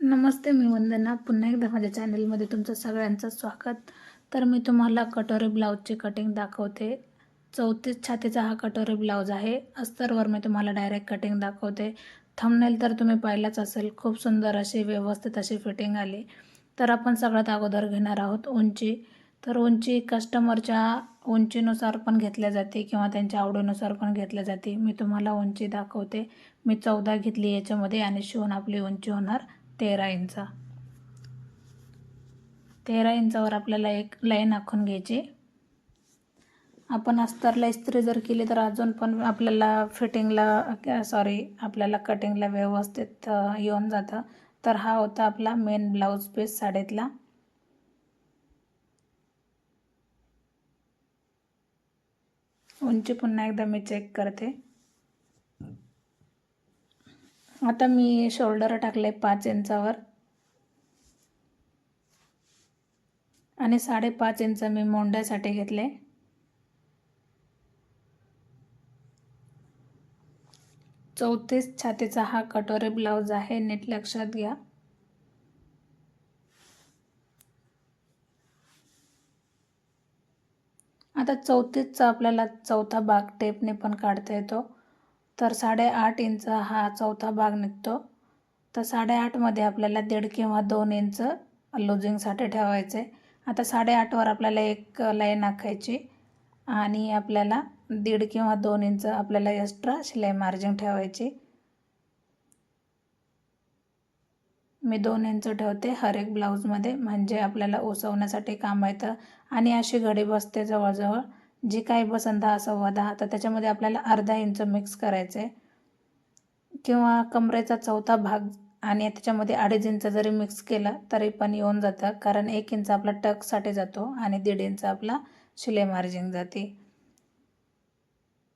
नमस्ते मी वंदना. पुन्हा एकदा माझ्या चॅनलमध्ये तुमचं सगळ्यांचं स्वागत. तर मी तुम्हाला कटोरी ब्लाऊजची कटिंग दाखवते. चौतीस छातीचा हा कटोरी ब्लाऊज आहे. अस्तरवर मी तुम्हाला डायरेक्ट कटिंग दाखवते. थंबनेल तर तुम्ही पाहिलाच असेल. खूप सुंदर अशी व्यवस्थित अशी फिटिंग आली. तर आपण सगळ्यात अगोदर घेणार आहोत उंची. तर उंची कस्टमरच्या उंचीनुसार पण घेतल्या जाते किंवा त्यांच्या आवडीनुसार पण घेतल्या जाते. मी तुम्हाला उंची दाखवते. मी चौदा घेतली याच्यामध्ये आणि शिवून आपली उंची होणार. तेरा इंचा. तेरा इंचावर आपल्याला एक लाईन आखून घ्यायची. आपण अस्तरला इस्त्री जर केली तर अजून पण आपल्याला फिटिंगला सॉरी आपल्याला कटिंगला व्यवस्थित येऊन जातं. तर हा होता आपला मेन ब्लाऊज पीस साडीतला. उंची पुन्हा एकदा मी चेक करते. आता मी शोल्डर टाकले पाच इंचावर. आणि साडेपाच इंच मी मोंड्यासाठी घेतले चौतीस छातीचा हा कटोरी ब्लाऊज आहे नीट लक्षात घ्या. आता चौतीसचा आपल्याला चौथा भाग टेपने पण काढता येतो. तर साडेआठ इंच हा चौथा भाग निघतो. तर साडेआठमध्ये आपल्याला दीड किंवा दोन इंच लुझिंगसाठी ठेवायचे. आता साडेआठवर आपल्याला एक लाईन आखायची आणि आपल्याला दीड किंवा दोन इंच आपल्याला एक्स्ट्रा शिलाई मार्जिन ठेवायची. मी दोन इंच ठेवते हर एक ब्लाऊजमध्ये म्हणजे आपल्याला ओसवण्यासाठी काम येतं. आणि अशी घडी बसते जवळजवळ. जी काही बसन दहा सव्वा दहा तर त्याच्यामध्ये आपल्याला अर्धा इंच मिक्स करायचं आहे किंवा कमरेचा चौथा भाग आणि त्याच्यामध्ये अडीच इंच जरी मिक्स केला तरी पण येऊन जातं. कारण एक इंच आपला टकसाठी जातो आणि दीड इंच आपला शिलाई मार्जिंग जाते.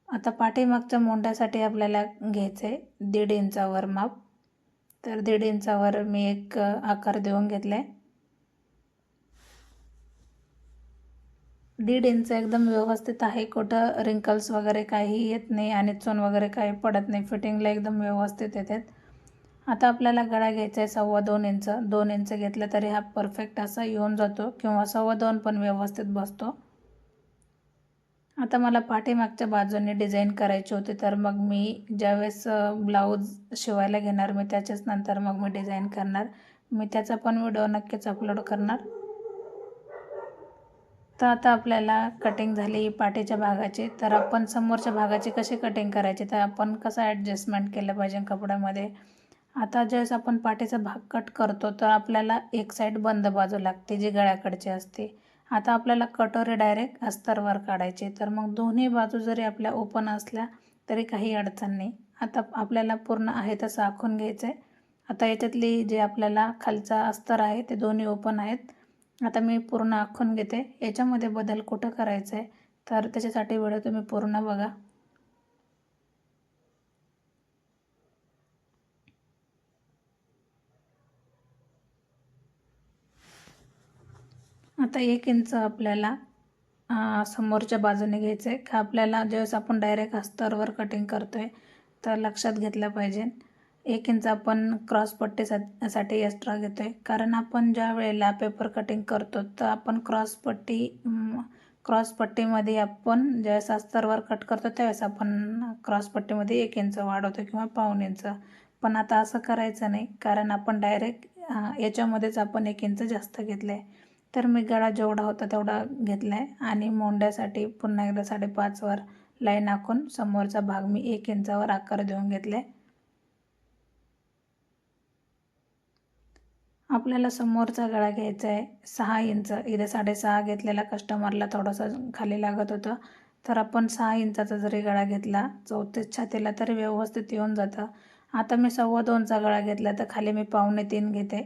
आता पाठीमागच्या मोंड्यासाठी आपल्याला घ्यायचं आहे दीड इंचावर माप. तर दीड इंचावर मी एक आकार देऊन घेतला आहे दीड इंच एकदम व्यवस्थित आहे. कुठं रिंकल्स वगैरे काही येत नाही आणि चोन वगैरे काही पडत नाही. फिटिंगला एकदम व्यवस्थित येतात. आता आपल्याला गळा घ्यायचा आहे सव्वा दोन इंच. दोन इंच घेतलं तरी हा परफेक्ट असा येऊन जातो किंवा सव्वा दोन पण व्यवस्थित बसतो. आता मला पाठीमागच्या बाजूने डिझाईन करायची होती तर मग मी ज्यावेळेस ब्लाऊज शिवायला घेणार मी त्याच्याच नंतर मग मी डिझाईन करणार. मी त्याचा पण व्हिडिओ नक्कीच अपलोड करणार. तर आता आपल्याला कटिंग झाली पाठीच्या भागाची तर आपण समोरच्या भागाची कशी कटिंग करायची? तर आपण कसं ॲडजस्टमेंट केलं पाहिजे कपड्यामध्ये? आता ज्यावेळेस आपण पाठीचा भाग कट करतो तर आपल्याला एक साईड बंद बाजू लागते जी गळ्याकडची असते. आता आपल्याला कटोरी डायरेक्ट अस्तरवर काढायची तर मग दोन्ही बाजू जरी आपल्या ओपन असल्या तरी काही अडचण नाही. आता आपल्याला पूर्ण आहे तसं आखून घ्यायचं आहे आता याच्यातली जे आपल्याला खालचा अस्तर आहे ते दोन्ही ओपन आहेत. आता मी पूर्ण आखून घेते. याच्यामध्ये बदल कुठं करायचं आहे? तर त्याच्यासाठी व्हिडिओ तुम्ही पूर्ण बघा. आता एक इंच आपल्याला समोरच्या बाजूने घ्यायचं आहे का आपल्याला ज्यावेळेस आपण डायरेक्ट अस्तरवर कटिंग करतो आहे तर लक्षात घेतलं पाहिजे. एक इंच आपण क्रॉस पट्टीसाठी एक्स्ट्रा घेतो आहे कारण आपण ज्या वेळेला पेपर कटिंग करतो तर आपण क्रॉस पट्टी क्रॉस पट्टीमध्ये आपण ज्यावेळेस अस्तरवर कट करतो त्यावेळेस आपण क्रॉस पट्टीमध्ये एक इंच वाढवतो किंवा पाऊन इंच पण आता असं करायचं नाही. कारण आपण डायरेक्ट याच्यामध्येच आपण एक इंच जास्त घेतलं आहे तर मी गळा जेवढा होता तेवढा घेतला आहे आणि मोंड्यासाठी पुन्हा एकदा साडेपाचवर लाईन आखून समोरचा भाग मी एक इंचावर आकार देऊन घेतला आहे आपल्याला समोरचा गळा घ्यायचा आहे सहा इंच इथे साडेसहा घेतलेला कस्टमरला थोडंसं खाली लागत होतं. तर आपण सहा इंचाचा जरी गळा घेतला चौतीस छातीला तरी व्यवस्थित येऊन जातं. आता मी सव्वा दोनचा गळा घेतला तर खाली मी पावणे तीन घेते.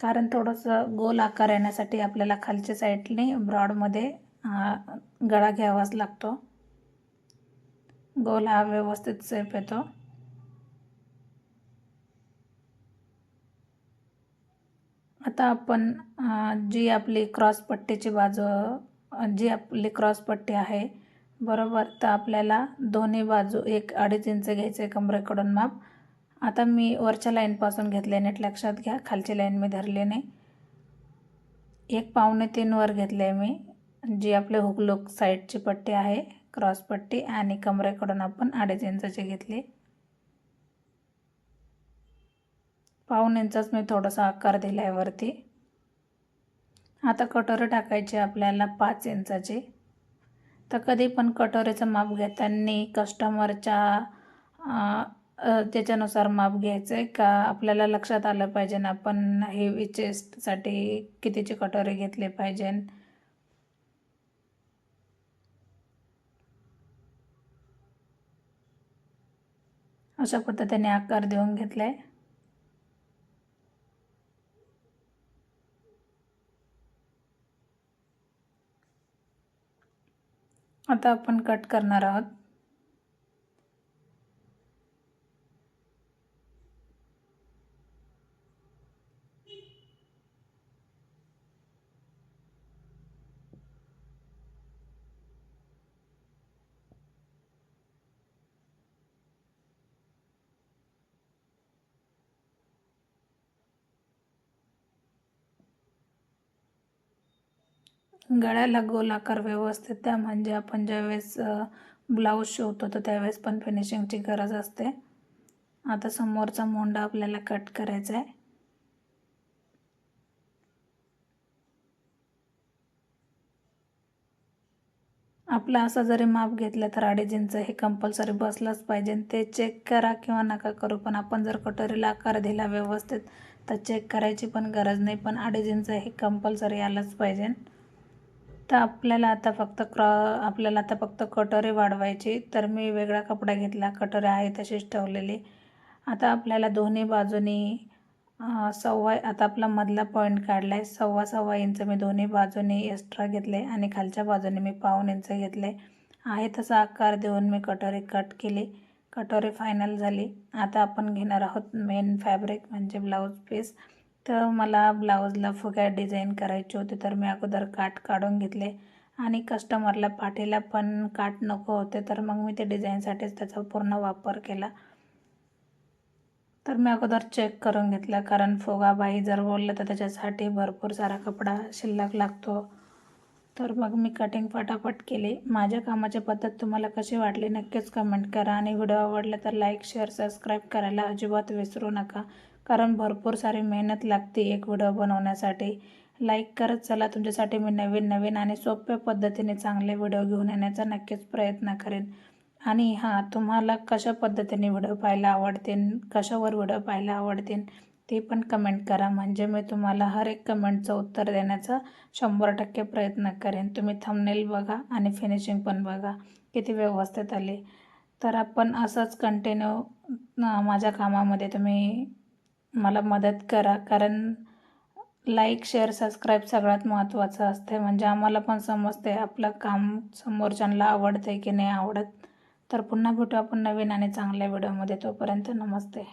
कारण थोडंसं गोल आकार येण्यासाठी आपल्याला खालच्या साईडने ब्रॉडमध्ये गळा घ्यावाच लागतो. गोल हा व्यवस्थित सेप येतो. आता आपण जी आपली क्रॉस पट्टीची बाजू जी आपली क्रॉस पट्टी आहे बरोबर तर आपल्याला दोन्ही बाजू एक अडीच इंच घ्यायचं आहे कमरेकडून माप. आता मी वरच्या लाईनपासून घेतले नीट लक्षात घ्या खालची लाईन मी धरली नाही. एक पावणे तीनवर घेतले मी जी आपले हुकलूक साईडची पट्टी आहे क्रॉस पट्टी आणि कमरेकडून आपण अडीच इंचाची घेतली. पाऊन इंचाच मी थोडासा आकार दिला आहे वरती. आता कटोरे टाकायचे आपल्याला पाच इंचाची. तर कधी पण कटोरीचं माप घेताना कस्टमरच्या त्याच्यानुसार माप घ्यायचं आहे का? आपल्याला लक्षात आलं पाहिजे ना आपण हेवी चेस्टसाठी कितीची कटोरी घेतली पाहिजे? अशा पद्धतीने आकार देऊन घेतला आहे आता आपण कट करणार आहोत. गळ्याला गोल आकार व्यवस्थित द्या. म्हणजे आपण ज्यावेळेस ब्लाऊज शिवतो तर त्यावेळेस पण फिनिशिंगची गरज असते. आता समोरचा मोंडा आपल्याला कट करायचा आहे आपलं असं जरी माप घेतलं तर अडीच इंच हे कंपल्सरी बसलंच पाहिजे. ते चेक करा किंवा नका करू पण आपण जर कटोरीला आकार दिला व्यवस्थित तर चेक करायची पण गरज नाही. पण अडीच इंच हे कंपल्सरी आलंच पाहिजे. तर आपल्याला आता फक्त क्रॉ आपल्याला आता फक्त कटोरे वाढवायचे. तर मी वेगळा कपडा घेतला. कटोरी आहे तशीच ठेवलेले. आता आपल्याला दोन्ही बाजूनी सव्वा आता आपला मधला पॉईंट काढला आहे सव्वा सव्वा इंच मी दोन्ही बाजूने एक्स्ट्रा घेतले आणि खालच्या बाजूने मी पाऊन इंच घेतले. आहे तसा आकार देऊन मी कटोरे कट केले. कटोरे फायनल झाली. आता आपण घेणार आहोत मेन फॅब्रिक म्हणजे ब्लाऊज पीस तर मला ब्लाऊजला फुग्या डिझाईन करायची होती तर मी अगोदर काट काढून घेतले. आणि कस्टमरला पाठीला पण काठ नको होते तर मग मी ते डिझाईनसाठीच त्याचा पूर्ण वापर केला. तर मी अगोदर चेक करून घेतलं कारण फुगाबाई जर बोललं तर त्याच्यासाठी भरपूर सारा कपडा शिल्लक लागतो. तर मग मी कटिंग फटाफट केली. माझ्या कामाची पद्धत तुम्हाला कशी वाटली नक्कीच कमेंट करा. आणि व्हिडिओ आवडला तर लाईक शेअर सबस्क्राईब करायला अजिबात विसरू नका. कारण भरपूर सारी मेहनत लागते एक व्हिडिओ बनवण्यासाठी. लाईक करत चला तुमच्यासाठी मी नवीन नवीन आणि सोप्या पद्धतीने चांगले व्हिडिओ घेऊन येण्याचा नक्कीच प्रयत्न करेन. आणि हां तुम्हाला कशा पद्धतीने व्हिडिओ पाहायला आवडतील कशावर व्हिडिओ पाहायला आवडतील ते पण कमेंट करा. म्हणजे मी तुम्हाला हर एक कमेंटचं उत्तर देण्याचा शंभर टक्के प्रयत्न करेन. तुम्ही थंबनेल बघा आणि फिनिशिंग पण बघा. किती व्यवस्थित आली. तर आपण असंच कंटिन्यू माझ्या कामामध्ये तुम्ही मला मदत करा. कारण लाईक शेअर सबस्क्राईब सगळ्यात महत्त्वाचं असते म्हणजे आम्हाला पण समजते आपलं काम समोरच्यांना आवडते की नाही आवडत. तर पुन्हा भेटू आपण नवीन आणि चांगल्या व्हिडिओमध्ये तोपर्यंत नमस्ते.